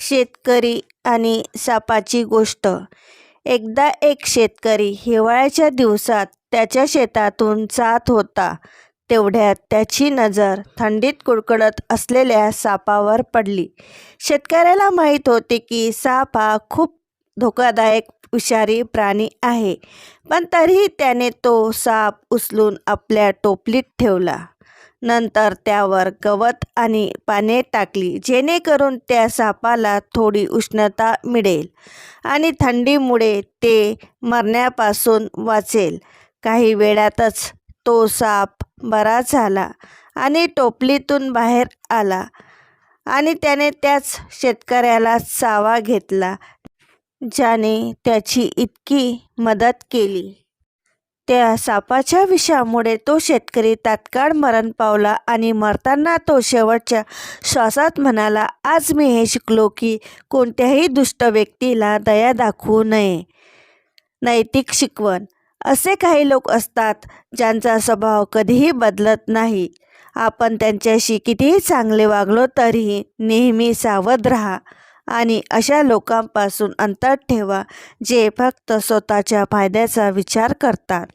शेतकरी आणि सापाची गोष्ट. एकदा एक शेतकरी हिवाळ्याच्या दिवसात त्याच्या शेतातून जात होता तेवढ्यात त्याची नजर थंडीत कुडकडत असलेल्या सापावर पडली. शेतकऱ्याला माहीत होते की साप हा खूप धोकादायक विषारी प्राणी आहे पण तरीही त्याने तो साप उचलून आपल्या टोपलीत ठेवला. नंतर त्यावर गवत आणि पाने टाकली जेणेकरून त्या सापाला थोडी उष्णता मिळेल आणि थंडीमुळे ते मरण्यापासून वाचेल. काही वेळातच तो साप बरा झाला आणि टोपलीतून बाहेर आला आणि त्याने त्याच शेतकऱ्याला चावा घेतला ज्याने त्याची इतकी मदत केली. त्या सापाच्या विषामुळे तो शेतकरी तात्काळ मरण पावला आणि मरताना तो शेवटच्या श्वासात म्हणाला आज मी हे शिकलो की कोणत्याही दुष्ट व्यक्तीला दया दाखवू नये. नैतिक शिकवण. असे काही लोक असतात ज्यांचा स्वभाव कधीही बदलत नाही. आपण त्यांच्याशी कितीही चांगले वागलो तरीही नेहमी सावध राहा. आणि अशा लोकांपासून अंतर ठेवा जे फक्त स्वतःच्या फायद्याचा विचार करतात.